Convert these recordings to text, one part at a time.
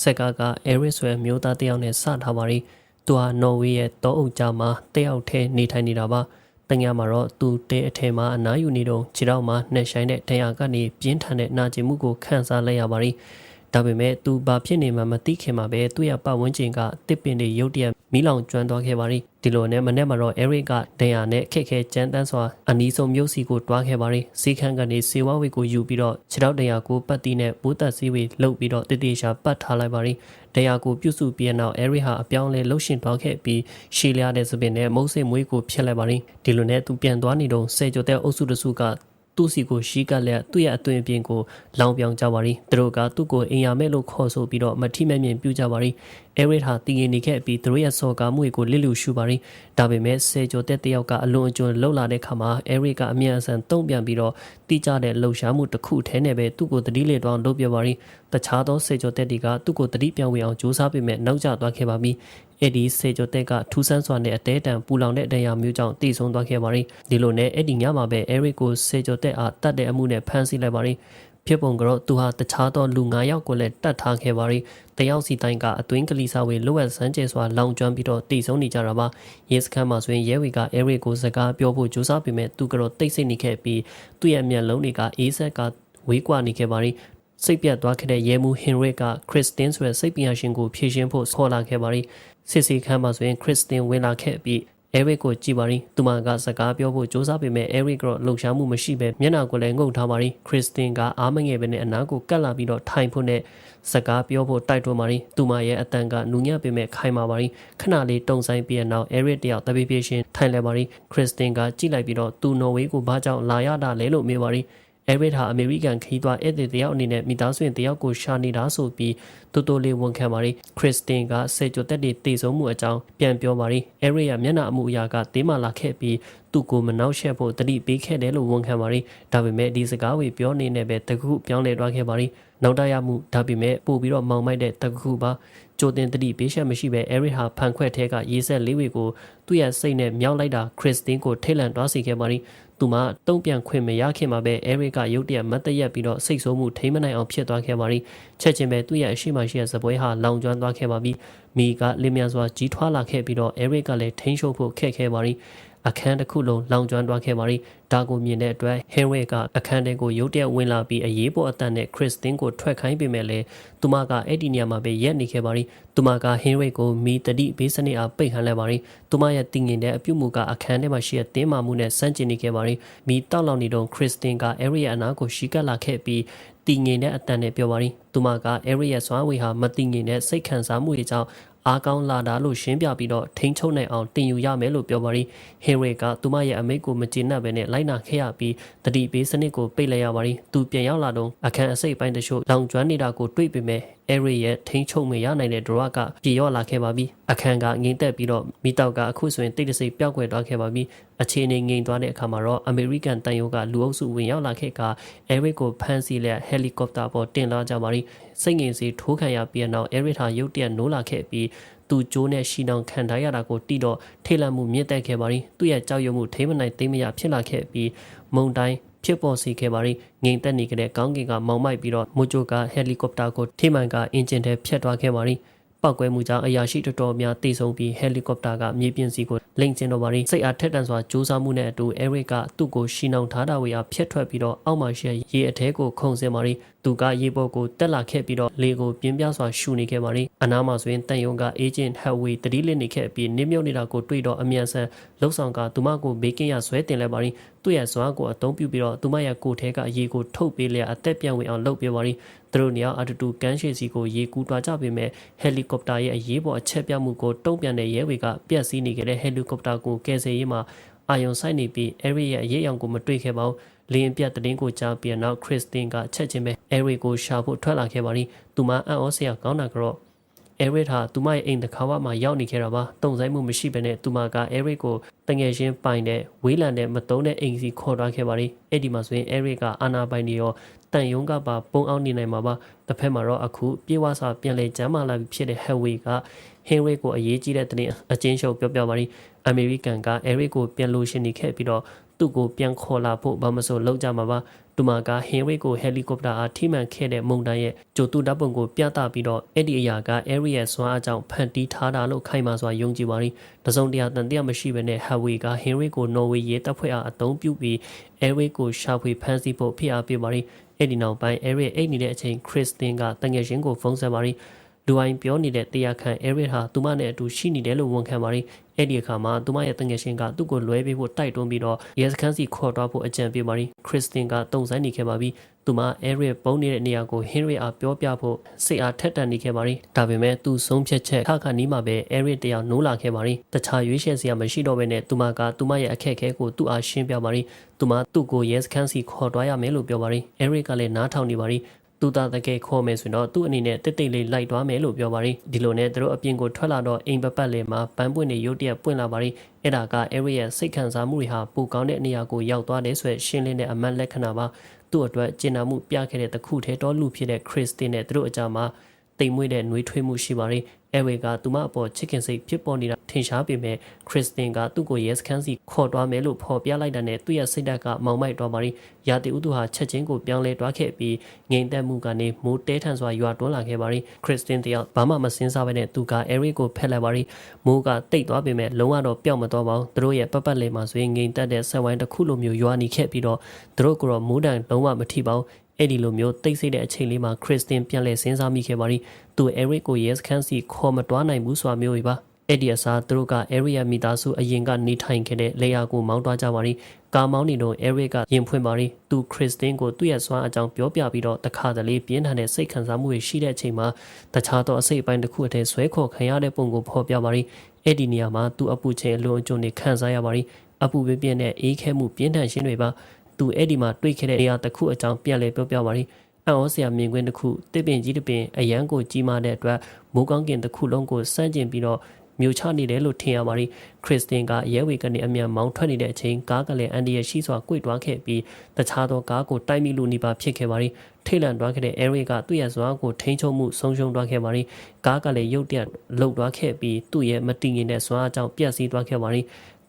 ဆက်ကကအဲရစ်ဆွဲမျိုးသားတစ်ယောက်နဲ့စထားပါရီသူဟာနော်ဝေရဲ့တောအုပ်ကြားမှာတယောက်ထဲနေထိုင်နေတာပါတညမှာတော့သူတဲအထဲမှာအနားယူနေတော့ခြေထောက်မှာနှက်ဆိုင်တဲ့ဒဏ်ရာကနေပြင်းထန်တဲ့နာကျင်မှုကိုခံစားလိုက်ရပါရီ ဒါပေမဲ့သူဘာဖြစ်နေမှမသိခင်မှာပဲသူ့ရဲ့ပတ်ဝန်းကျင်ကတစ်ပင်တွေရုတ်တရက်မီးလောင်ကျွမ်းသွားခဲ့ပါရီဒီလိုနဲ့မနေ့မှာတော့အဲရစ်ကဒဏ်ရာနဲ့ခက်ခဲကြမ်းတမ်းစွာအနီးဆုံးမြို့စီကိုတွားခဲ့ပါရီစီခန့်ကနေစေဝဝေကိုယူပြီးတော့ခြေထောက်ဒဏ်ရာကိုပတ်တီးနဲ့ဘူးသက်စည်းဝေလှုပ်ပြီးတော့တတိရှာပတ်ထားလိုက်ပါရီဒဏ်ရာကိုပြုစုပြီးနောက်အဲရစ်ဟာအပြောင်းလဲလှုပ်ရှင်သွားခဲ့ပြီးရှီလျားတဲ့စပင်နဲ့မုံစိတ်မွေးကိုဖျက်လိုက်ပါရီဒီလိုနဲ့သူပြန်သွားနေတော့ဆယ်ကျော်တဲ့အုပ်စုတစုက သူ့စီကိုရှီကလက်သူ့ရဲ့အသွင်အပြင်ကိုလောင်ပြောင်ကြပါရီသူတို့ကသူ့ကိုအင်ယာမဲ့လို့ခေါ်ဆိုပြီးတော့မထိမဲ့မြင်ပြုကြပါရီအဲရစ်ဟာတည်ငြိမ်နေခဲ့ပြီးသူတို့ရဲ့စော်ကားမှုကိုလစ်လူရှုပါရီဒါပေမဲ့ဆယ်ကျော်တဲ့တယောက်ကအလွန်အကျွံလှုပ်လာတဲ့ခါမှာအဲရစ်ကအမြန်အဆန်တုံ့ပြန်ပြီးတော့တိကျတဲ့လှုပ်ရှားမှုတစ်ခုထဲနဲ့ပဲသူ့ကိုတတိလေတောင်းလုပ်ပြပါရီတခြားသောဆယ်ကျော်တဲ့တွေကသူ့ကိုတတိပြောင်းဝင်အောင်ကြိုးစားပေမဲ့နောက်ကျသွားခဲ့ပါပြီ အဲ့ဒီစေကျော်တက်ကထူးဆန်းစွာနဲ့အသေးတန်ပူလောင်တဲ့ဒဏ်ရာမျိုးကြောင့်တည်ဆုံသွားခဲ့ပါရီဒီလိုနဲ့အဲ့ဒီညမှာပဲအဲရစ်ကိုစေကျော်တက်အားတတ်တဲ့အမှုနဲ့ဖမ်းဆီးလိုက်ပါရီဖြစ်ပုံကတော့သူဟာတခြားသောလူ9ယောက်ကိုလည်းတတ်ထားခဲ့ပါရီတယောက်စီတိုင်းကအသွင်းကလေးစားဝေလိုအပ်စမ်းကျဲစွာလောင်ကျွမ်းပြီးတော့တည်ဆုံနေကြတာပါရဲစခန်းမှာဆိုရင်ရဲဝေကအဲရစ်ကိုစကားပြောဖို့ကြိုးစားပေမဲ့သူကတော့တိတ်ဆိတ်နေခဲ့ပြီးသူ့ရဲ့မျက်လုံးတွေကအေးဆက်ကဝေးကွာနေခဲ့ပါရီစိတ်ပြတ်သွားခဲ့တဲ့ရဲမှုဟင်ရစ်ကခရစ်စတင်ဆိုတဲ့စိတ်ပညာရှင်ကိုဖြည့်ရှင်းဖို့ခေါ်လာခဲ့ပါရီ စစ်စီခန်းမှာဆိုရင်ခရစ်စတင်ဝင်လာခဲ့ပြီးအဲရစ်ကိုကြည့်ပါရီသူမကစကားပြောဖို့စ조사ပေမဲ့အဲရစ်ကတော့လှုပ်ရှားမှုမရှိပဲမျက်နှာကိုလည်းငုံထားပါရီခရစ်စတင်ကအားမငယ်ပဲနဲ့အနားကိုကတ်လာပြီးတော့ထိုင်ဖို့နဲ့စကားပြောဖို့တိုက်တွန်းပါရီသူမရဲ့အတန်ကနူညံ့ပေမဲ့ခိုင်မာပါရီခဏလေးတုံဆိုင်ပြီးနောက်အဲရစ်တယောက်တပိပိရှင်ထိုင်လဲပါရီခရစ်စတင်ကကြည့်လိုက်ပြီးတော့သူနော်ဝေးကိုဘာကြောင့်လာရတာလဲလို့မေးပါရီ အဲရစ်ဟာအမေရိကန်ခီးသွွားဧည့်သည်တယောက်အနေနဲ့မိသားစုဝင်တယောက်ကိုရှာနေတာဆိုပြီးတူတူလေးဝန်ခံပါရီခရစ်စတင်ကဆယ်ကျော်တက်တွေတည်ဆုံးမှုအကြောင်းပြန်ပြောပါရီအဲရစ်ရဲ့မျက်နှာအမှုအရာကတေးမာလာခဲ့ပြီးသူ့ကိုမနှောက်ယှက်ဖို့တတိပေးခဲ့တယ်လို့ဝန်ခံပါရီဒါပေမဲ့ဒီစကားဝေပြောနေနဲ့ပဲတကူပြောင်းလဲသွားခဲ့ပါရီနောက်တရမှုဒါပေမဲ့ပို့ပြီးတော့မောင်မိုက်တဲ့တကူပါ ကြိုတင်တတိပေးချက်မရှိပဲအဲရစ်ဟာဖန်ခွက်ထဲကရေးဆက်လေးဝေကိုသူ့ရဲ့စိတ်နဲ့မြောက်လိုက်တာခရစ်စတင်ကိုထိတ်လန့်သွားစေခဲ့ပါရီသူမှတုံ့ပြန်ခွင့်မရခင်မှာပဲအဲရစ်ကရုတ်တရက်မတ်တရက်ပြီးတော့စိတ်ဆိုးမှုထိမ့်မနိုင်အောင်ဖြစ်သွားခဲ့ပါရီချက်ချင်းပဲသူ့ရဲ့အရှိမရှိရဲ့ဇပွဲဟာလောင်ကျွမ်းသွားခဲ့ပါပြီမိကလင်းမြန်စွာကြီးထွားလာခဲ့ပြီးတော့အဲရစ်ကလည်းထိန်းချုပ်ဖို့ခက်ခဲပါရီ အခန်းတစ်ခုလုံးလောင်ကျွမ်းသွားခဲ့ပါရီဒါကိုမြင်တဲ့အတွက်ဟင်ရီကအခန်းထဲကိုရုတ်တရက်ဝင်လာပြီးအရေးပေါ်အတန်နဲ့ခရစ်စတင်ကိုထွက်ခိုင်းပေမဲ့လည်းသူမကအဲ့ဒီနေရာမှာပဲရက်နေခဲ့ပါရီသူမကဟင်ရီကိုမီတတိဘေးစနစ်အားပိတ်ဟန်လိုက်ပါရီသူမရဲ့တင်ငင်တဲ့အပြုမှုကအခန်းထဲမှာရှိတဲ့တင်းမာမှုနဲ့စန့်ကျင်နေခဲ့ပါရီမီတောက်လောင်နေတော့ခရစ်စတင်ကအဲရီရဲ့အနာကိုရှီကပ်လာခဲ့ပြီးတည်ငင်တဲ့အတန်နဲ့ပြောပါရီသူမကအဲရီရဲ့စွမ်းဝေဟာမတည်ငင်တဲ့စိတ်ခံစားမှုတွေကြောင့် အားကောင်းလာတာလို့ရှင်းပြပြီးတော့ထိန်းချုပ်နိုင်အောင်တင်ယူရမယ်လို့ပြောပါရီဟင်ရီကသူမရဲ့အမိတ်ကိုမကျေနပ်ပဲနဲ့လိုက်နာခဲ့ရပြီးတတိပေးစနစ်ကိုပိတ်လိုက်ရပါရီသူပြန်ရောက်လာတော့အခန်းအစိတ်ပိုင်းတချို့လောင်ကျွမ်းနေတာကိုတွေ့ပေမဲ့အဲရီရဲ့ထိန်းချုပ်မရနိုင်တဲ့ဒရကပြေရော့လာခဲ့ပါပြီအခန်းကငိမ့်သက်ပြီးတော့မိတောက်ကအခုဆိုရင်တိတ်တဆိတ်ပျောက်ကွယ်သွားခဲ့ပါပြီအခြေအနေငြိမ်သွားတဲ့အခါမှာတော့အမေရိကန်တန်ယိုကလူအုပ်စုဝင်ရောက်လာခဲ့ကအဲရီကိုဖမ်းဆီးလက်ဟယ်လီကော်ပတာပေါ်တင်လာကြပါရီစိတ်ငြိမ်စီထိုးခံရပြီးနောက်အဲရီဟာရုတ်တရက်နိုးလာခဲ့ပြီးသူကျိုးနဲ့ရှီနောင်ခံထားရတာကိုတိတော့ထိလန့်မှုမြင့်တက်ခဲ့ပါရီသူ့ရဲ့ကြောက်ရွံ့မှုထိမနိုင်သိမရဖြစ်လာခဲ့ပြီးမုံတိုင်း ဖြစ်ပေါ်စေခဲ့ပါရီငိမ်သက်နေကြတဲ့ကောင်းကင်ကမောင်မိုက်ပြီးတော့မိုဂျိုကဟယ်လီကော်ပတာကိုထိမှန်ကအင်ဂျင်ထဲဖျက်သွားခဲ့ပါရီပောက်ကွဲမှုကြောင့်အရာရှိတော်တော်များတိတ်ဆုံးပြီးဟယ်လီကော်ပတာကမြေပြင်စီကိုလိမ့်ကျင်းတော့ပါရီစိတ်အားထက်တန်စွာစူးစမ်းမှုနဲ့အတူအဲရစ်ကသူ့ကိုရှီနောင်ထားတာဝေအားဖျက်ထွက်ပြီးတော့အောက်မှာရှိရေအထဲကိုခုန်ဆင်းပါရီသူကရေပေါ်ကိုတက်လာခဲ့ပြီးတော့လေကိုပြင်းပြစွာရှူနေခဲ့ပါရီအနားမှာဆိုရင်တန်ယုံကအေဂျင့်ဟက်ဝေတတိလစ်နေခဲ့ပြီးနင်းမြုပ်နေတာကိုတွေ့တော့အမြန်ဆန်လှုပ်ဆောင်ကသူမကိုဘေးကင်းရဆွဲတင်လိုက်ပါရီ သူ့ရဲ့ဇွားကိုအသုံးပြုပြီးတော့သူမရဲ့ကိုယ်ထဲကရေကိုထုတ်ပေးလျက်အသက်ပြန်ဝင်အောင်လုပ်ပြပါရီသူတို့နေရာအတူတူကမ်းရှည်စီကိုရေကူးတွားကြပေမဲ့ဟယ်လီကော်ပတာရဲ့အရေးပေါ်အချက်ပြမှုကိုတုံ့ပြန်တဲ့ရဲဝေကပြက်စီးနေခဲ့တဲ့ဟယ်လီကော်ပတာကိုကယ်ဆယ်ရေးမှာအာယုံဆိုင်နေပြီးအဲရီရဲ့အရေးအယောင်ကိုမတွေ့ခဲ့ပါဘူးလင်းပြတ်တဲ့တင်းကိုကြားပြီးနောက်ခရစ်စတင်ကချက်ချင်းပဲအဲရီကိုရှာဖို့ထွက်လာခဲ့ပါရီသူမအံ့ဩစရာကောင်းတာကတော့ အဲရစ်ဟာသူမရဲ့အိမ်တစ်ခါမှရောက်နေခဲ့တာပါတုံဆိုင်မှုမရှိဘဲနဲ့သူမကအဲရစ်ကိုတငယ်ချင်းပိုင်တဲ့ဝေးလံတဲ့မတုံးတဲ့အိမ်စီခေါ်သွားခဲ့ပါရီအဲ့ဒီမှာဆိုရင်အဲရစ်ကအာနာပိုင်နေရောတန်ယုံကပါပုံအောင်နေနိုင်မှာပါတစ်ဖက်မှာတော့အခုပြေဝစာပြန်လဲကျမ်းမာလာပြီဖြစ်တဲ့ဟက်ဝေကဟင်ရီကိုအရေးကြီးတဲ့တင်အချင်းချုပ်ပြောပြပါရီအမေရိကန်ကအဲရစ်ကိုပြန်လို့ရှင်နေခဲ့ပြီးတော့သူ့ကိုပြန်ခေါ်လာဖို့ဘာမဆိုလောက်ကြမှာပါ သူမကဟင်ရီကိုဟယ်လီကော်ပတာအားထိမှန်ခဲ့တဲ့မုန်တိုင်းရဲ့ကြိုတူတပ်ပုံကိုပြသပြီးတော့အဲ့ဒီအရာကအဲရီရဲ့စွမ်းအားကြောင့်ဖန်တီးထားတာလို့ခိုင်မာစွာယုံကြည်ပါရီတစုံတရာတန်တရားမရှိဘဲနဲ့ဟက်ဝေကဟင်ရီကိုနော်ဝေရေးတပ်ဖွဲ့အားအသုံးပြုပြီးအဲရီကိုရှာဖွေဖမ်းဆီးဖို့ဖိအားပေးပါရီအဲ့ဒီနောက်ပိုင်းအဲရီအိတ်နေတဲ့အချိန်ခရစ်စတင်ကတငယ်ချင်းကိုဖုန်းဆက်ပါရီ လူအိုင်ပြောနေတဲ့တရားခံအဲရစ်ဟာသူမနဲ့အတူရှိနေတယ်လို့ဝန်ခံပါရီအဲ့ဒီအခါမှာသူမရဲ့တငယ်ချင်းကသူ့ကိုလွဲပေးဖို့တိုက်တွန်းပြီးတော့ရဲစခန်းစီခေါ်တော့ဖို့အကြံပေးပါရီခရစ်စတင်ကတုံဆိုင်နေခဲ့ပါပြီသူမအဲရစ်ပုံနေတဲ့နေရာကိုဟင်ရီအားပြောပြဖို့စိတ်အားထက်တန်နေခဲ့ပါရီဒါပေမဲ့သူဆုံးဖြတ်ချက်ခါခါနီးမှာပဲအဲရစ်တယောက်နိုးလာခဲ့ပါရီတခြားရွေးချယ်စရာမရှိတော့ဘဲနဲ့သူမကသူမရဲ့အခက်အခဲကိုသူ့အားရှင်းပြပါရီသူမသူ့ကိုရဲစခန်းစီခေါ်သွားရမယ်လို့ပြောပါရီအဲရစ်ကလည်းနားထောင်နေပါရီ သူသားတကယ်ခေါ်မယ်ဆိုတော့သူ့အနေနဲ့တိတ်တိတ်လေးလိုက်သွားမယ်လို့ပြောပါရီဒီလိုနဲ့သူတို့အပြင်ကိုထွက်လာတော့အိမ်ပပတ်လေးမှာပန်းပွင့်နေရုတ်တရက်ပွင့်လာပါရီအဲ့ဒါက area စိတ်ခံစားမှုတွေဟာပူကောင်းတဲ့နေရာကိုရောက်သွားတယ်ဆိုရရှင်းလင်းတဲ့အမှတ်လက္ခဏာပါသူ့အတွက်ကျင်နာမှုပြခဲ့တဲ့တခုထဲတော်လူဖြစ်တဲ့ Christine နဲ့သူတို့အကြမှာ တိမ်မွေးတဲ့နှွေးထွေးမှုရှိပါရီအဲဝေကသူမအပေါ်ချစ်ခင်စိတ်ဖြစ်ပေါ်နေတာထင်ရှားပေမဲ့ခရစ်စတင်ကသူ့ကိုရဲစခန်းစီခေါ်သွားမယ်လို့ဖော်ပြလိုက်တဲ့နဲ့သူ့ရဲ့စိတ်ဓာတ်ကမောင်မိုက်သွားပါရီရာတီဥသူဟာချက်ချင်းကိုပြောင်းလဲတွားခဲ့ပြီးငိမ်သက်မှုကနေမိုးတဲထန်စွာရွာတွန်းလာခဲ့ပါရီခရစ်စတင်တယောက်ဘာမှမစင်စားဘဲနဲ့သူကအဲရီကိုဖက်လိုက်ပါရီမိုးကတိတ်သွားပေမဲ့လုံးဝတော့ပျောက်မသွားပါဘူးသူတို့ရဲ့ပတ်ပတ်လေးမှာဆိုရင်ငိမ်သက်တဲ့ဆက်ဝိုင်းတစ်ခုလိုမျိုးရွာနေခဲ့ပြီးတော့သူတို့ကတော့မိုးတန်လုံးဝမထိပါဘူး အဲ့ဒီလိုမျိုးတိတ်ဆိတ်တဲ့အချိန်လေးမှာခရစ်စတင်ပြန်လဲစဉ်းစားမိခဲ့ပါရီသူအဲရစ်ကိုရဲစခန်းစီခေါ်မတွားနိုင်ဘူးဆိုတာမျိုးပဲပါအဲ့ဒီအစားသူတို့က area မိသားစုအရင်ကနေထိုင်ခဲ့တဲ့လေယာကိုမောင်းသွားကြပါရီကာမောင်းနေတော့ Eric ကရင်ဖွင့်ပါရီသူခရစ်စတင်ကိုသူ့ရဲ့စွမ်းအကြောင်းပြောပြပြီးတော့တခါတလေပြင်းထန်တဲ့စိတ်ခံစားမှုတွေရှိတဲ့အချိန်မှာတခြားသောအစိတ်အပိုင်းတစ်ခုအထည်ဆွဲခေါ်ခံရတဲ့ပုံကိုဖော်ပြပါရီအဲ့ဒီနေရာမှာသူအပူချိန်အလွန်အကျွံနေခံစားရပါရီအပူပြင်းပြင်းနဲ့အေးခဲမှုပြင်းထန်ခြင်းတွေပါ သူအဲ့ဒီမှာတွေ့ခဲ့တဲ့နေရာတစ်ခုအကြောင်းပြန်လည်ပြောပြပါရီအံ့ဩစရာမြင်ကွင်းတစ်ခုတစ်ပင်ကြီးတစ်ပင်အရန်ကိုကြီးမားတဲ့အတွက်မိုးကောင်းကင်တစ်ခုလုံးကိုစန့်ကျင်ပြီးတော့မြို့ချနေတယ်လို့ထင်ရပါရီခရစ်စတင်ကရဲဝေကနေအမြန်မောင်းထွက်နေတဲ့အချိန်ကားကလည်းအန်ဒီရရှိစွာကွေ့တွားခဲ့ပြီးတခြားသောကားကိုတိုက်မိလို့နေပါဖြစ်ခဲ့ပါရီထိတ်လန့်တွားခဲ့တဲ့အဲရီကသူ့ရဲ့ဇွားကိုထိန်းချုပ်မှုဆုံးရှုံးတွားခဲ့ပါရီကားကလည်းရုတ်တရက်လှုပ်တွားခဲ့ပြီးသူ့ရဲ့မတည်ငြိမ်တဲ့ဇွားအကြောင်းပြက်စီးတွားခဲ့ပါရီ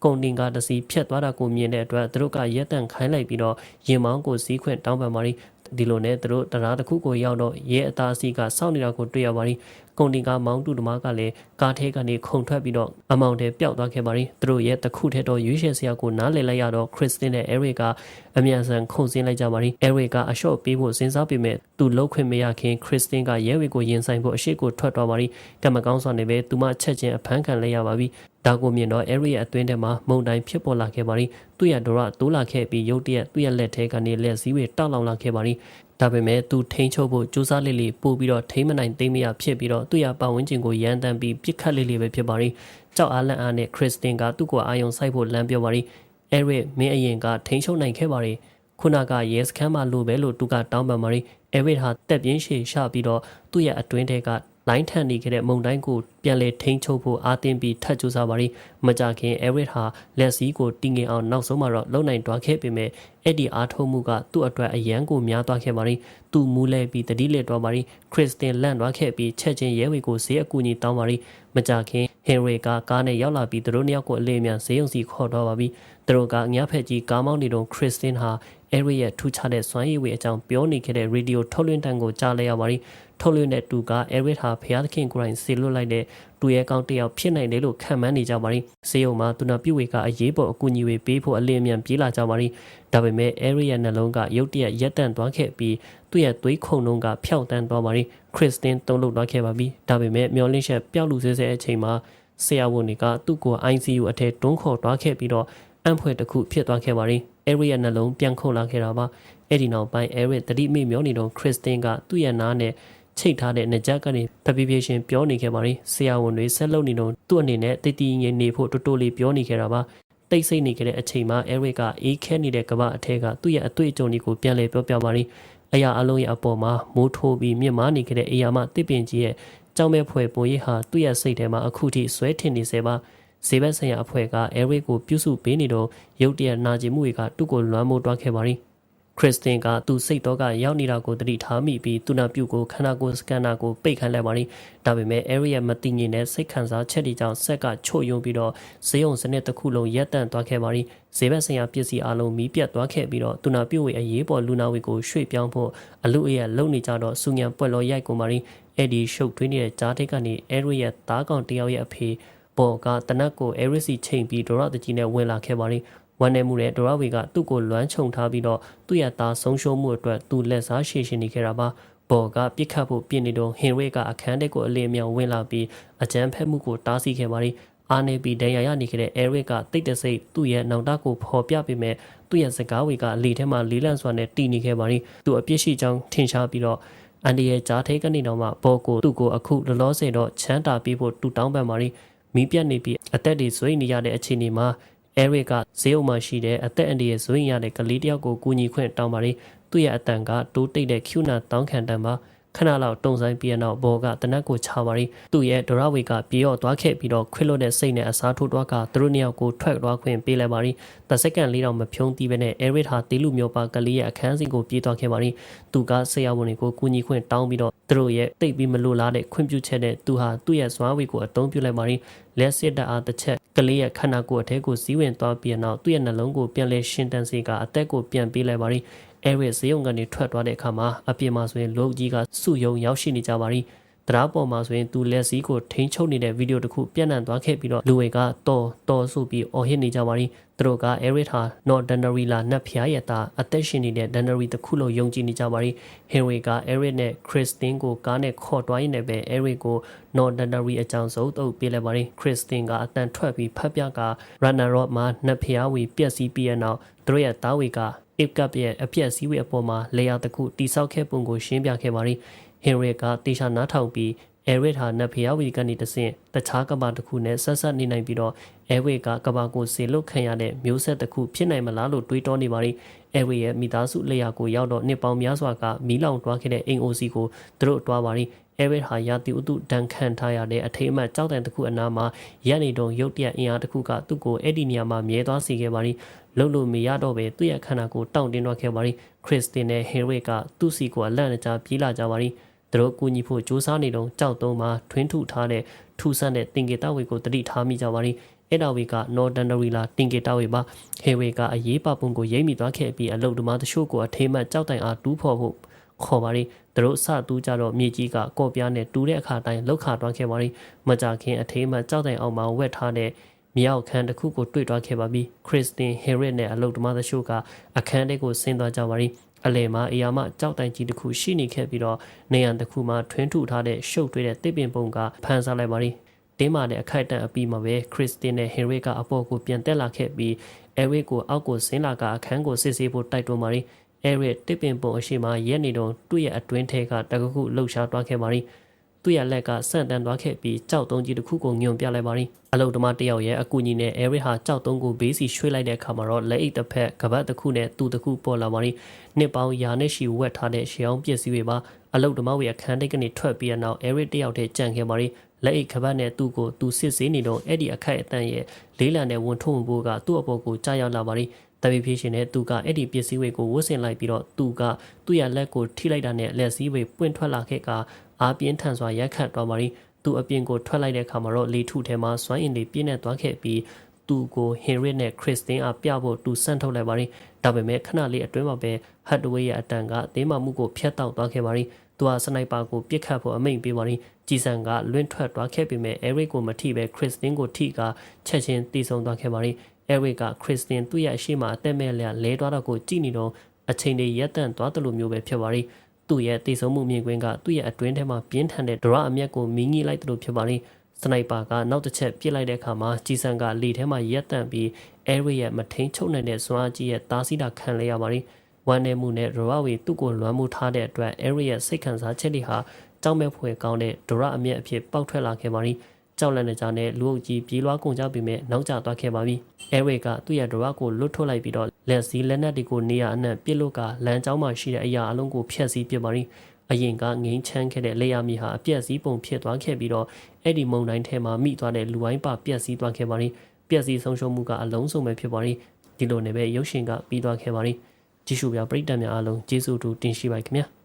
ကုန်တင်ကားတစ်စီးဖြတ်သွားတာကိုမြင်တဲ့အတွက်သူတို့ကရက်တန့်ခိုင်းလိုက်ပြီးတော့ရင်မောင်းကိုစီးခွင့်တောင်းပန်ပါရီဒီလိုနဲ့သူတို့တရားတစ်ခုကိုရောက်တော့ရဲအသားစီကစောင့်နေတာကိုတွေ့ရပါရီကုန်တင်ကားမောင်းတူတမားကလည်းကားထဲကနေခုန်ထွက်ပြီးတော့အမောင်တဲပျောက်သွားခဲ့ပါရီသူတို့ရဲ့တစ်ခုထဲတော့ရွေးချယ်စရာကိုနားလည်လိုက်ရတော့ခရစ်စတင်နဲ့အဲရစ်ကအမြန်ဆန်ခုန်ဆင်းလိုက်ကြပါရီအဲရစ်ကအရှော့ပေးဖို့စဉ်းစားပေမဲ့သူလှုပ်ခွင့်မရခင်ခရစ်စတင်ကရဲဝေကိုရင်ဆိုင်ဖို့အရှိကိုထွက်သွားပါရီကမ္မကောင်းစွာနေပဲသူမချက်ချင်းအဖမ်းခံလိုက်ရပါပြီ ဒါကိုမြင်တော့အဲရီရဲ့အတွင်းထဲမှာမုန်တိုင်းဖြစ်ပေါ်လာခဲ့ပါရီသူ့ရဲ့ဒေါရတိုးလာခဲ့ပြီးရုတ်တရက်သူ့ရဲ့လက်ထဲကနေလက်စည်းတွေတောက်လောင်လာခဲ့ပါရီဒါပေမဲ့သူထိန်းချုပ်ဖို့ကြိုးစားလေးလေးပို့ပြီးတော့ထိမ့်မနိုင်သိမ့်မရဖြစ်ပြီးတော့သူ့ရဲ့ပတ်ဝန်းကျင်ကိုရန်တမ်းပြီးပြစ်ခတ်လေးလေးပဲဖြစ်ပါရီကြောက်အားလန့်အားနဲ့ခရစ်စတင်ကသူ့ကိုအာယုံစိုက်ဖို့လမ်းပြောပါရီအဲရစ်မင်းအရင်ကထိန်းချုပ်နိုင်ခဲ့ပါရီခုနကရဲစခန်းမှာလိုပဲလို့သူကတောင်းပန်ပါရီအဲရစ်ဟာတက်ပြင်းရှည်ရှပြီးတော့သူ့ရဲ့အတွင်းထဲက လိုင်းထန်နေခဲ့တဲ့မုံတိုင်းကိုပြန်လေထိန်းချုပ်ဖို့အားတင်းပြီးထပ်ကြိုးစားပါရီမကြခင်အဲရစ်ဟာလက်စည်းကိုတင်းငင်အောင်နောက်ဆုံးမှာတော့လုံနိုင်တွားခဲ့ပေမဲ့အဲ့ဒီအားထုတ်မှုကသူ့အတွက်အယံကိုများသွားခဲ့ပါရီသူမူးလဲပြီးတတိလက်တွားပါရီခရစ်စတင်လန့်တွားခဲ့ပြီးချက်ချင်းရဲဝေကိုဈေးအကူကြီးတောင်းပါရီမကြခင်ဟင်ရီကကားနဲ့ရောက်လာပြီးသူတို့နှစ်ယောက်ကိုအလေးအမြန်ဈေးုံစီခေါ်တော့ပါပြီသူတို့ကညဖက်ကြီးကားမောင်းနေတော့ခရစ်စတင်ဟာ အဲရီရဲ့ထူးခြားတဲ့စွမ်းရည်ဝေအကြောင်းပြောနေခဲ့တဲ့ရေဒီယိုထုတ်လွှင့်တန်ကိုကြားလိုက်ရပါရီထုတ်လွှင့်တဲ့တူကအဲရစ်ဟာဖျားသခင်ကိုယ်တိုင်ဆေလွတ်လိုက်တဲ့တူရဲကောင်းတယောက်ဖြစ်နိုင်တယ်လို့ခံမှန်းနေကြပါရီဆေးရုံမှာသူနာပြုဝေကအရေးပေါ်အကူအညီတွေပေးဖို့အလင်းအမြန်ပြေးလာကြပါရီဒါပေမဲ့အဲရီရဲ့နှလုံးကရုတ်တရက်ရက်တန့်သွားခဲ့ပြီးသူ့ရဲ့သွေးခုန်လုံးကဖျောက်တန်းသွားပါရီခရစ်စတင်တုံးလုသွားခဲ့ပါပြီဒါပေမဲ့မျော်လင့်ချက်ပျောက်လူဆဲဆဲအချိန်မှာဆရာဝန်တွေကသူ့ကို ICU အထက်တွန်းခေါ်သွားခဲ့ပြီးတော့အံ့ဖွယ်တစ်ခုဖြစ်သွားခဲ့ပါရီအဲ ရီရဲ့နှလုံးပြန်ခုန်လာခဲ့တာပါအဲ့ဒီနောက်ပိုင်းအဲရစ်တတိမိမျောနေတော့ခရစ်စတင်ကသူ့ရဲ့နားနဲ့ချိတ်ထားတဲ့နကြက်ကနေတပီပြေရှင်ပြောနေခဲ့ပါရီဆရာဝန်တွေဆက်လုပ်နေတော့သူ့အနေနဲ့တည်တည်ငြိမ်နေဖို့တိုးတိုးလေးပြောနေခဲ့တာပါတိတ်ဆိတ်နေခဲ့တဲ့အချိန်မှာအဲရစ်ကအေးခဲနေတဲ့ကမ္ဘာအထက်ကသူ့ရဲ့အတွေ့အကြုံတွေကိုပြန်လည်ပြောပြပါရီအရာအလုံးရဲ့အပေါ်မှာမိုးထိုးပြီးမြင့်မားနေခဲ့တဲ့အရာမှတစ်ပင်ကြီးရဲ့ကြောင်မဲ့ဖွယ်ပုံရိပ်ဟာသူ့ရဲ့စိတ်ထဲမှာအခုထိဆွဲထင်နေစေပါ ဈေးဘက်ဆိုင်ရာအဖွဲ့ကအဲရစ်ကိုပြုစုပေးနေတော့ရုတ်တရက်နာကျင်မှုတွေကသူ့ကိုလွမ်းမိုးတွားခဲ့ပါရီခရစ်စတင်ကသူစိတ်တော့ကရောက်နေတာကိုသတိထားမိပြီးသူနာပြုကိုခန္ဓာကိုယ်စကန်နာကိုပိတ်ခိုင်းလိုက်ပါရီဒါပေမဲ့ area မတိငင်တဲ့စိတ်ခံစားချက်တွေကြောင့်ဆက်ကချို့ယုံပြီးတော့ဈေးုံစနစ်တစ်ခုလုံးရပ်တန့်သွားခဲ့ပါရီဈေးဘက်ဆိုင်ရာပစ္စည်းအလုံးမီးပြတ်သွားခဲ့ပြီးတော့သူနာပြုဝေအရေးပေါ်လူနာဝေကိုရွှေ့ပြောင်းဖို့အလူအယက်လုံနေကြတော့စူညံပွက်လော်ရိုက်ကုန်ပါရီအဲ့ဒီရှုပ်ထွေးနေတဲ့ကြားထိတ်ကနေ area သားကောင်တယောက်ရဲ့အဖေ ပေါ်ကတနက်ကို Aris ချိန်ပြီးဒေါရတကြီးနဲ့ဝင်လာခဲ့ပါရီဝန်နေမှုတဲ့ဒေါရဝေကသူ့ကိုလွမ်းခြုံထားပြီးတော့သူ့ရဲ့သားဆုံးရှုံးမှုအတွက်သူလက်စားရှည်ရှင်နေခဲ့တာပါဘော်ကပြစ်ခတ်ဖို့ပြင်နေတော့ဟင်ဝေကအခန်းထဲကိုအလင်းမြောင်ဝင်လာပြီးအကြမ်းဖက်မှုကိုတားဆီးခဲ့ပါရီအာနေပီဒန်ယာရနေခဲ့တဲ့ Eric ကတိတ်တဆိတ်သူ့ရဲ့နောင်တကိုဖော်ပြပေးမဲ့သူ့ရဲ့စကားဝေကအလီထဲမှာလေးလန့်စွာနဲ့တီနေခဲ့ပါရီသူအပြစ်ရှိကြောင်းထင်ရှားပြီးတော့အန်ဒီရဲ့ကြားထိတ်ကနေတော့မှဘော်ကိုသူ့ကိုအခုလောလောဆယ်တော့ချမ်းတာပြီးဖို့တူတောင်းပန်ပါရီမီး ပြတ်နေပြီးအသက်တွေဆွေးနေရတဲ့အခြေအနေမှာအဲရစ်ကဈေးအုပ်မှာရှိတဲ့အသက်အန္တရာယ်ဆွေးရတဲ့ကလေးတယောက်ကိုကူညီခွင့်တောင်းပါရီသူ့ရဲ့အတန်ကတိုးတိတ်တဲ့ Q နာတောင်းခံတန်ပါ ခဏလောက်တုံဆိုင်ပြီးနောက်ဘော်ကတနက်ကိုချပါရီသူ့ရဲ့ဒရဝေကပြေရော့သွားခဲ့ပြီးတော့ခွစ်လွတ်တဲ့စိတ်နဲ့အစားထိုးသွားကသူတို့နှစ်ယောက်ကိုထွက်သွားခွင့်ပေးလိုက်ပါရီတစက္ကန့်လေးတော့မဖြုံးသီးပဲနဲ့အဲရစ်ဟာတေးလူမျိုးပါကလေးရဲ့အခန်းစီကိုပြေးသွားခဲ့ပါရီသူကဆရာဝန်တွေကိုကူညီခွင့်တောင်းပြီးတော့သူတို့ရဲ့တိတ်ပြီးမလိုလားတဲ့ခွင့်ပြုချက်နဲ့သူဟာသူ့ရဲ့ဇွားဝေကိုအသုံးပြုလိုက်ပါရီလက်စစ်တပ်အားတစ်ချက်ကလေးရဲ့ခန္ဓာကိုယ်အထဲကိုစီးဝင်သွားပြီးနောက်သူ့ရဲ့နှလုံးကိုပြန်လဲရှင်းတန်းစေကအသက်ကိုပြန်ပေးလိုက်ပါရီ အဲရစ်ဈေးုံကနေထွက်သွားတဲ့အခါမှာအပြင်မှာဆိုရင်လူကြီးကစုယုံရောက်ရှိနေကြပါရီတရားပေါ်မှာဆိုရင်သူလက်စည်းကိုထိန်းချုပ်နေတဲ့ဗီဒီယိုတစ်ခုပြန့်နှံ့သွားခဲ့ပြီးတော့လူတွေကတော်တော်ဆိုပြီးအော်ဟစ်နေကြပါရီသူတို့က Eric ဟာ Not Danary လာနတ်ဖျားရဲ့သားအသက်ရှင်နေတဲ့ Danary တစ်ခုလုံးယုံကြည်နေကြပါရီ Henry က Eric နဲ့ Christine ကိုကားနဲ့ခေါ်တွားရင်းနဲ့ပဲ Eric ကို Not Danary အကြောင်းစုံတုပ်ပေးလိုက်ပါရီ Christine ကအတန်ထွက်ပြီးဖတ်ပြက Runner Rock မှာနတ်ဖျားဝီပြက်စီးပြီးရနောက်သူတို့ရဲ့သားဝီက Ip Cup ရဲ့အပြက်စီးဝေအပေါ်မှာလေယာတစ်ခုတိဆောက်ခဲ့ပုံကိုရှင်းပြခဲ့ပါရီဟင်ရီကတေချာနားထောင်ပြီးအဲရစ်ဟာနတ်ဖျားဝီကနေတဆင့်တခြားကဘာတစ်ခုနဲ့ဆက်ဆက်နေနိုင်ပြီးတော့အဲဝေကကဘာကိုဆေလုတ်ခံရတဲ့မျိုးဆက်တစ်ခုဖြစ်နိုင်မလားလို့တွေးတောနေပါလိအဲဝေရဲ့မိသားစုလက်ရာကိုရောက်တော့နှစ်ပေါင်းများစွာကမီးလောင်တွားခဲ့တဲ့အိမ်အိုစီကိုသူတို့တွားပါလိအဲရစ်ဟာရာတီဥတုဒဏ်ခံထားရတဲ့အထိအမှတ်ကြောက်တန်တစ်ခုအနားမှာရက်နေတော့ရုတ်တရက်အင်အားတစ်ခုကသူ့ကိုအဲ့ဒီနေရာမှာမြဲသွားစေခဲ့ပါလိ လုံလို့မရတော့ပဲသူ့ရဲ့ခန္ဓာကိုယ်တောင့်တင်းသွားခဲ့ပါလိခရစ်စတင်နဲ့ဟင်ရစ်ကသူ့စီကိုအလန့်အကြားပြေးလာကြပါလိသူတို့ကူညီဖို့စ조사နေတော့ကြောက်တုံးမှာထွင်းထုထားတဲ့ထူဆန်းတဲ့တင်ကေတဝေကိုတတိထားမိကြပါလိအဲ့ဒါဝေက Northernary လာတင်ကေတဝေပါဟေဝေကအရေးပါပုံကိုရိပ်မိသွားခဲ့ပြီးအလုတ်တမတချို့ကိုအထိမတ်ကြောက်တိုင်အားတူးဖော်ဖို့ခေါ်ပါလိသူတို့စတူးကြတော့မြေကြီးကကော့ပြားနဲ့တူတဲ့အခါတိုင်းလောက်ခါတွန်းခဲ့ပါလိမကြခင်အထိမတ်ကြောက်တိုင်အောင်မှာဝက်ထားတဲ့ မြောက်ခန်းတစ်ခုကိုတွေ့သွားခဲ့ပါပြီခရစ်စတင်ဟေရစ်နဲ့အလုတ်တမတချို့ကအခန်းထဲကိုဆင်းသွားကြပါလိအလယ်မှာအရာမကြောက်တိုင်ကြီးတစ်ခုရှိနေခဲ့ပြီးတော့နေရန်တစ်ခုမှာထွင်းထုထားတဲ့ရှုပ်ထွေးတဲ့တစ်ပင်ပုံကဖန်ဆလိုက်ပါရီတင်းမာတဲ့အခိုက်အတန့်အပြီးမှာပဲခရစ်စတင်နဲ့ဟင်ရီကအပေါ်ကိုပြန်တက်လာခဲ့ပြီးအဲဝစ်ကိုအောက်ကိုဆင်းလာကအခန်းကိုစစ်ဆေးဖို့တိုက်တွန်းပါရီအဲရစ်တစ်ပင်ပုံအရှိမရက်နေတော့သူ့ရဲ့အတွင်းထဲကတကခုလှုပ်ရှားသွားခဲ့ပါရီ သူ့ရဲ့လက်ကဆန့်တန်းသွားခဲ့ပြီးကြောက်တုံးကြီးတစ်ခုကိုညွန်ပြလိုက်ပါရီအလုတ်တမတယောက်ရဲ့အကူကြီးနဲ့အဲရစ်ဟာကြောက်တုံးကိုဘေးစီရွှေ့လိုက်တဲ့အခါမှာတော့လက်အိတ်တစ်ဖက်ကပတ်တစ်ခုနဲ့သူ့တစ်ခုပေါ်လာပါရီနှစ်ပေါင်းရာနဲ့ရှီဝက်ထားတဲ့ရှေအောင်ပစ္စည်းတွေပါအလုတ်တမဝေအခန်းတိတ်ကနေထွက်ပြီးနောက်အဲရစ်တယောက်တည်းကြံခဲ့ပါရီလက်အိတ်ခပတ်နဲ့သူ့ကိုသူစစ်ဆေးနေတော့အဲ့ဒီအခိုက်အတန့်ရဲ့လေးလံတဲ့ဝန်ထုံဖို့ကသူ့အပေါ်ကိုကြားရောက်လာပါရီတပီဖြည့်ရှင်နဲ့သူကအဲ့ဒီပစ္စည်းတွေကိုဝတ်ဆင်လိုက်ပြီးတော့သူကသူ့ရဲ့လက်ကိုထိလိုက်တာနဲ့လက်စည်းတွေပွင့်ထွက်လာခဲ့က အားပြင်းထန်စွာရက်ခတ်သွားပါရီသူအပြင်ကိုထွက်လိုက်တဲ့အခါမှာတော့လေထုထဲမှာစွမ်းအင်တွေပြည့်နေသွားခဲ့ပြီးသူကိုဟင်ရစ်နဲ့ခရစ်စတင်အားပြဖို့သူဆန့်ထုတ်လိုက်ပါရီဒါပေမဲ့ခဏလေးအတွင်းမှာပဲဟတ်တဝေးရဲ့အတန်ကအသေးမှမှုကိုဖျက်တောက်သွားခဲ့ပါရီသူဟာစနိုက်ပါကိုပြစ်ခတ်ဖို့အမိန့်ပေးပါရီဂျီဆန်ကလွင့်ထွက်သွားခဲ့ပေမဲ့အဲရစ်ကိုမထိပဲခရစ်စတင်ကိုထိကချက်ချင်းတီးဆုံသွားခဲ့ပါရီအဲရစ်ကခရစ်စတင်သူ့ရဲ့အရှိမအသက်မဲ့လျက်လဲသွားတော့ကိုကြည့်နေတော့အချိန်တွေရက်တန့်သွားတယ်လို့မျိုးပဲဖြစ်ပါရီ သူ့ရဲ့တည်ဆုံမှုမြင်ကွင်းကသူ့ရဲ့အတွင်းထဲမှာပြင်းထန်တဲ့ဒရအမျက်ကိုမီးငိလိုက်တယ်လို့ဖြစ်ပါလိမ့်စနိုက်ပါကနောက်တစ်ချက်ပြစ်လိုက်တဲ့အခါမှာကြီးစံကလေထဲမှာရက်တန့်ပြီးအဲရီရဲ့မထိန်ချုပ်နိုင်တဲ့စွမ်းအားကြီးရဲ့တားဆီးတာခံလဲရပါလိမ့်ဝမ်းနေမှုနဲ့ဒရဝေသူ့ကိုလွမ်းမှုထားတဲ့အတွက်အဲရီရဲ့စိတ်ခံစားချက်တွေဟာကြောက်မဲ့ဖွယ်ကောင်းတဲ့ဒရအမျက်အဖြစ်ပေါက်ထွက်လာခဲ့ပါလိမ့်ကြောက်လန့်နေကြတဲ့လူအုပ်ကြီးပြေးလွှားကုန်ကြပြီမဲ့နောက်ကျသွားခဲ့ပါပြီ။အဲရီကသူ့ရဲ့ဒရကိုလွတ်ထုတ်လိုက်ပြီးတော့ လက်စည်းလက်နက်တွေကိုနေရအနှံ့ပြစ်လို့ကလမ်းကြောင်းမှာရှိတဲ့အရာအလုံးကိုဖျက်ဆီးပစ်ပါရီ။အရင်ကငိမ့်ချမ်းခဲ့တဲ့လေယာမြေဟာအပြက်စီးပုံဖြစ်သွားခဲ့ပြီးတော့အဲ့ဒီမုံတိုင်းထဲမှာမိသွားတဲ့လူဝိုင်းပါပြက်စီးသွားခဲ့ပါရီ။ပြက်စီးဆုံးရှုံးမှုကအလုံးစုံပဲဖြစ်ပါရီ။ဒီလိုနဲ့ပဲရုပ်ရှင်ကပြီးသွားခဲ့ပါရီ။ကြည့်ရှုပြပရိသတ်များအားလုံးကျေးဇူးတူတင်ရှိပါခင်ဗျာ။